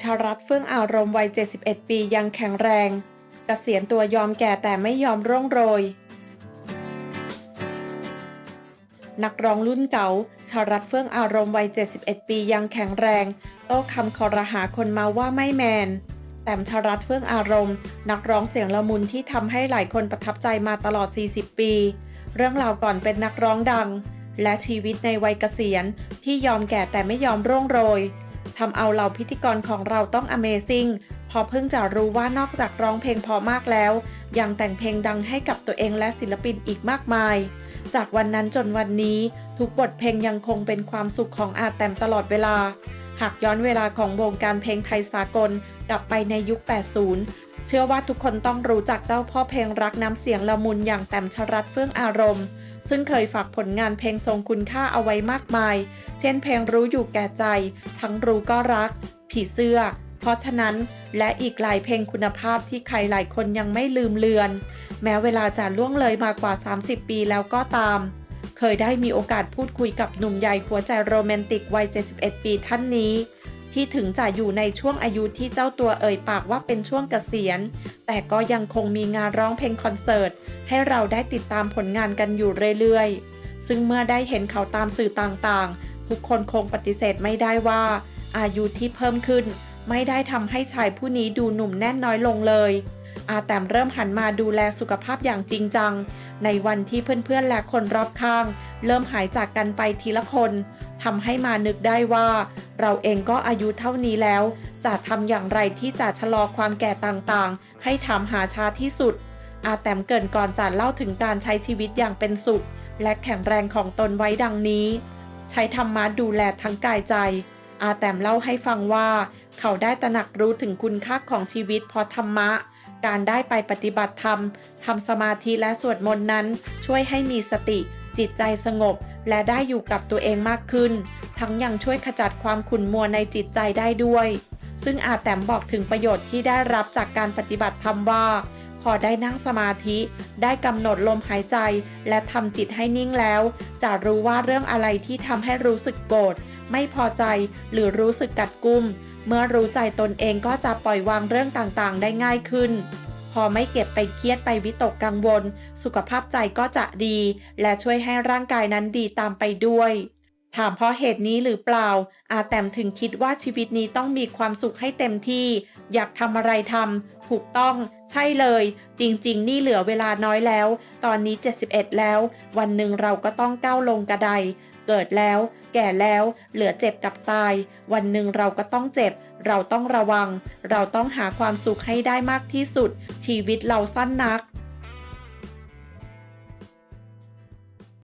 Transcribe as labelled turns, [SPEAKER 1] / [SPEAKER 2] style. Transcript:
[SPEAKER 1] ชารัตเฟื่องอารมณ์วัย 71 ปียังแข็งแรงเกษียณตัวยอมแก่แต่ไม่ยอมร่วงโรย นักร้องรุ่นเก่าชารัตเฟื่องอารมณ์วัย 71 ปียังแข็งแรงโต้คำคอรหาคนมาว่าไม่แมนแต้มชารัตเฟื่องอารมณ์ นักร้องเสียงละมุนที่ทำให้หลายคนประทับใจมาตลอด 40 ปี เรื่องราวก่อนเป็นนักร้องดัง และชีวิตในวัยเกษียณที่ยอมแก่แต่ไม่ยอมร่วงโรยทำเอาเหล่าพิธีกรของเราต้อง Amazing พอเพิ่งจะรู้ว่านอกจากร้องเพลงพอมากแล้ว ยังแต่งเพลงดังให้กับตัวเองและศิลปินอีกมากมาย จากวันนั้นจนวันนี้ทุกบทเพลงยังคงเป็นความสุขของอาแตมตลอดเวลา หากย้อนเวลาของวงการเพลงไทยสากลกลับไปในยุค 80 เชื่อว่าทุกคนต้องรู้จักเจ้าพ่อเพลงรักน้ำเสียงละมุนอย่างแตมชรัตเฟื่องอารมณ์ ซึ่งเคยฝากผลงานเพลงทรงคุณค่าเอาไว้มากมาย เช่นเพลงรู้อยู่แก่ใจ ทั้งรู้ก็รัก ผีเสื้อ เพราะฉะนั้นและอีกหลายเพลงคุณภาพที่ใครหลายคนยังไม่ลืมเลือน แม้เวลาจะล่วงเลยมากว่า 30 ปีแล้วก็ตาม เคยได้มีโอกาสพูดคุยกับหนุ่มใหญ่หัวใจโรแมนติกวัย 71 ปีท่านนี้ ที่ถึงจะอยู่ในช่วงอายุที่เจ้าตัวเอ่ยปากว่าเป็นช่วงเกษียณ แต่ก็ยังคงมีงานร้องเพลงคอนเสิร์ต ให้เราได้ติดตามผลงานกันอยู่เรื่อยๆ ซึ่งเมื่อได้เห็นเขาตามสื่อต่างๆ ทุกคนคงปฏิเสธไม่ได้ว่า อายุที่เพิ่มขึ้น ไม่ได้ทำให้ชายผู้นี้ดูหนุ่มแน่นน้อยลงเลย อาแต้มเริ่มหันมาดูแลสุขภาพอย่างจริงจัง ในวันที่เพื่อนๆและคนรอบข้าง เริ่มหายจากกันไปทีละคน ทำให้มานึกได้ว่า เราเองก็อายุเท่านี้แล้ว จะทำอย่างไรที่จะชะลอความแก่ต่างๆ ให้ทำหาช้าที่สุด อาแต้มเกินก่อนจะเล่าถึงการใช้ชีวิตอย่างเป็นสุข และแข็งแรงของตนไว้ดังนี้ ใช้ธรรมะดูแลทั้งกายใจ อาแต้มเล่าให้ฟังว่า เขาได้ตระหนักรู้ถึงคุณค่าของชีวิตเพราะธรรมะการได้ไปปฏิบัติธรรม ทำสมาธิและสวดมนต์นั้น ช่วยให้มีสติ จิตใจสงบ และได้อยู่กับตัวเองมากขึ้น ทั้งยังช่วยขจัดความขุ่นมัวในจิตใจได้ด้วย ซึ่งอาแต้มบอกถึงประโยชน์ที่ได้รับจากการปฏิบัติธรรมว่า พอได้นั่งสมาธิ ได้กำหนดลมหายใจ และทำจิตให้นิ่งแล้ว จะรู้ว่าเรื่องอะไรที่ทำให้รู้สึกโกรธไม่พอใจหรือรู้สึกกัดกุ้ม เมื่อรู้ใจตนเองก็จะปล่อยวางเรื่องต่างๆ ได้ง่ายขึ้น อไม่เก็บไปเครียดไปวิตกกังวล สุขภาพใจก็จะดี และช่วยให้ร่างกายนั้นดีตามไปด้วย ถามเพราะเหตุนี้หรือเปล่า อาแต้มถึงคิดว่าชีวิตนี้ต้องมีความสุขให้เต็มที่ อยากทำอะไรทำถูกต้อง ใช่เลย จริงๆ นี่เหลือเวลาน้อยแล้ว ตอนนี้ 71 แล้ว วันหนึ่งเราก็ต้องก้าวลงกระไดเกิดแล้ว แก่แล้ว เหลือเจ็บกับตาย วันหนึ่งเราก็ต้องเจ็บ เราต้องระวัง เราต้องหาความสุขให้ได้มากที่สุด ชีวิตเราสั้นนัก